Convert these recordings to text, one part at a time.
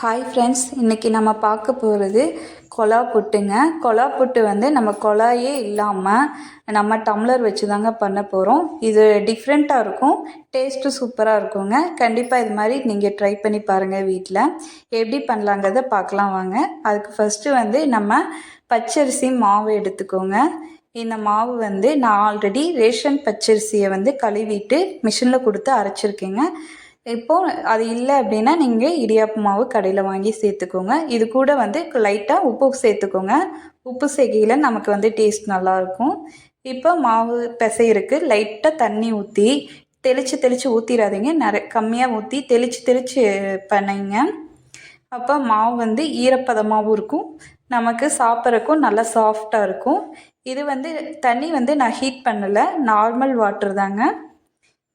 Hi friends இன்றைக்கி நம்ம பார்க்க போகிறது கொலா புட்டுங்க. கொலா புட்டு வந்து நம்ம கொலாயே இல்லாமல் நம்ம டம்ளர் வச்சு தாங்க பண்ண போகிறோம் இது டிஃப்ரெண்ட்டாக இருக்கும். டேஸ்ட்டு சூப்பராக இருக்குங்க. கண்டிப்பாக இது மாதிரி நீங்கள் ட்ரை பண்ணி பாருங்கள் வீட்டில் எப்படி பண்ணலாங்கிறத பார்க்கலாம் வாங்க. அதுக்கு ஃபஸ்ட்டு வந்து நம்ம பச்சரிசி மாவு எடுத்துக்கோங்க. இந்த மாவு வந்து நான் ஆல்ரெடி ரேஷன் பச்சரிசியை வந்து கழுவிட்டு மிஷினில் கொடுத்து அரைச்சிருக்கேங்க. இப்போது அது இல்லை அப்படின்னா நீங்கள் இடியாப்பு மாவு கடையில் வாங்கி சேர்த்துக்கோங்க. இது கூட வந்து லைட்டாக உப்பு சேர்த்துக்கோங்க. உப்பு சேர்க்கையில் நமக்கு வந்து டேஸ்ட் நல்லாயிருக்கும் இப்போ மாவு பிசையிருக்கு லைட்டாக தண்ணி ஊற்றி தெளித்து தெளித்து ஊற்றிடாதீங்க நிறைய கம்மியாக ஊற்றி தெளித்து தெளித்து பண்ணிங்க. அப்போ மாவு வந்து ஈரப்பதமாகவும் இருக்கும். நமக்கு சாப்பிட்றக்கும் நல்லா சாஃப்டாக இருக்கும். இது வந்து தண்ணி வந்து நான் ஹீட் பண்ணலை. நார்மல் வாட்டர் தாங்க.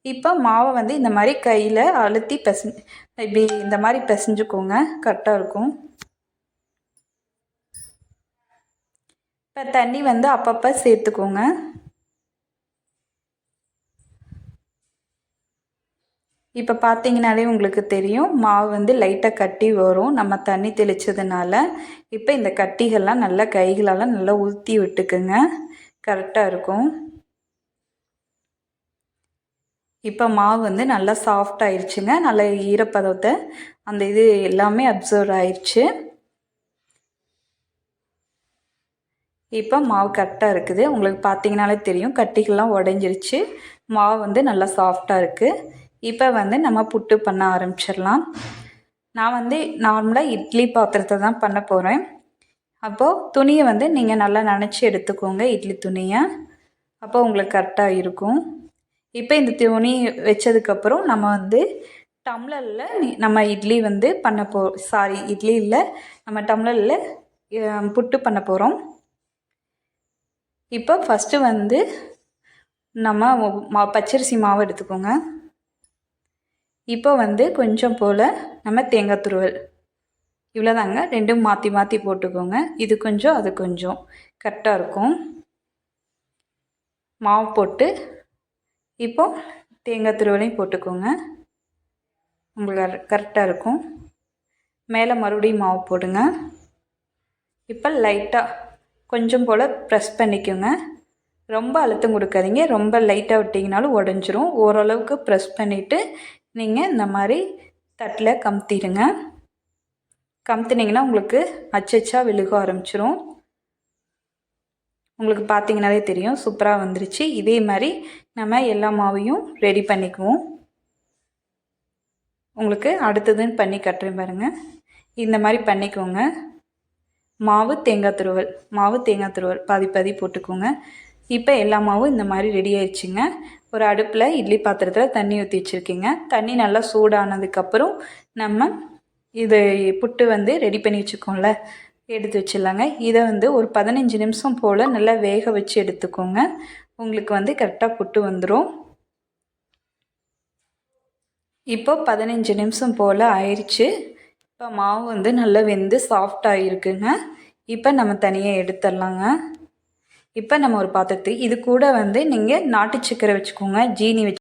இப்போ மாவை வந்து இந்த மாதிரி கையில் அழுத்தி பெச இப்படி இந்த மாதிரி பிசைஞ்சுக்கோங்க. கரெக்டாக இருக்கும். இப்போ தண்ணி வந்து அப்பப்போ சேர்த்துக்கோங்க. இப்போ பார்த்தீங்கனாலே உங்களுக்கு தெரியும் மாவு வந்து லைட்டாக கட்டி வரும். நம்ம தண்ணி தெளித்ததுனால இப்போ இந்த கட்டிகள்லாம் நல்லா கைகளால் நல்லா ஊற்றி விட்டுக்குங்க. கரெக்டாக இருக்கும். இப்போ மாவு வந்து நல்லா சாஃப்ட் ஆயிடுச்சுங்க நல்ல ஈரப்பதத்தை அந்த இது எல்லாமே அப்சர்வ் ஆயிடுச்சு இப்போ மாவு கரெக்டாக இருக்குது. உங்களுக்கு பார்த்தீங்கனாலே தெரியும். கட்டிகள்லாம் உடஞ்சிருச்சு. மாவு வந்து நல்லா சாஃப்டாக இருக்குது இப்போ வந்து நம்ம புட்டு பண்ண ஆரம்பிச்சிடலாம். நான் வந்து நார்மலாக இட்லி பாத்திரத்தை தான் பண்ண போகிறேன் அப்போது துணியை வந்து நீங்கள் நல்லா நினச்சி எடுத்துக்கோங்க. இட்லி துணியை. அப்போ உங்களுக்கு கரெக்டாக இருக்கும். இப்போ இந்த துணி வச்சதுக்கப்புறம் நம்ம வந்து டம்ளரில் நம்ம இட்லி வந்து பண்ண போ சாரி இட்லி இல்லை நம்ம டம்ளரில் புட்டு பண்ண போகிறோம் இப்போ ஃபஸ்ட்டு வந்து நம்ம மா பச்சரிசி மாவு எடுத்துக்கோங்க. இப்போ வந்து கொஞ்சம் போல் நம்ம தேங்காய் துருவல். இவ்வளோதாங்க ரெண்டும் மாற்றி மாற்றி போட்டுக்கோங்க. இது கொஞ்சம் அது கொஞ்சம். கரெக்டாக இருக்கும். மாவு போட்டு இப்போது தேங்காய் துருவலையும் போட்டுக்கோங்க. உங்களுக்கு கரெக்டாக இருக்கும். மேலே மறுபடியும் மாவு போடுங்க. இப்போ லைட்டாக கொஞ்சம் போல் ப்ரெஸ் பண்ணிக்கோங்க. ரொம்ப அழுத்தம் கொடுக்காதீங்க. ரொம்ப லைட்டாக விட்டிங்கனாலும் உடஞ்சிரும். ஓரளவுக்கு ப்ரெஸ் பண்ணிவிட்டு நீங்கள் இந்த மாதிரி தட்டில் கமுத்திடுங்க. கமுத்துனீங்கன்னா உங்களுக்கு அச்சச்சா விழுக ஆரம்பிச்சிரும். உங்களுக்கு பார்த்தீங்கனாலே தெரியும். சூப்பராக வந்துருச்சு. இதே மாதிரி நம்ம எல்லா மாவையும் ரெடி பண்ணிக்குவோம். உங்களுக்கு அடுத்ததுன்னு பண்ணி கட்டுறேன் பாருங்கள் இந்த மாதிரி பண்ணிக்கோங்க. மாவு தேங்காய் துருவல். மாவு தேங்காய் துருவல். பாதி பாதி போட்டுக்கோங்க. இப்போ எல்லா மாவும் இந்த மாதிரி ரெடி ஆயிடுச்சுங்க. ஒரு அடுப்பில் இட்லி பாத்திரத்தில் தண்ணி ஊற்றி வச்சுருக்கீங்க. தண்ணி நல்லா சூடானதுக்கப்புறம் நம்ம இது புட்டு வந்து ரெடி பண்ணி வச்சுக்கோம்ல. எடுத்து வச்சிடலாங்க. இதை வந்து ஒரு பதினஞ்சு நிமிஷம் போல் நல்லா வேக வச்சு எடுத்துக்கோங்க. உங்களுக்கு வந்து கரெக்டாக புட்டு வந்துடும் இப்போ பதினஞ்சு நிமிஷம் போல் ஆயிடுச்சு இப்போ மாவு வந்து நல்லா வெந்து சாஃப்டாக இருக்குங்க இப்போ நம்ம தனியாக எடுத்துடலாங்க. இப்போ நம்ம ஒரு பாத்திரத்துக்கு இது கூட வந்து நீங்கள் நாட்டு சக்கரை வச்சுக்கோங்க. ஜீனி வச்சு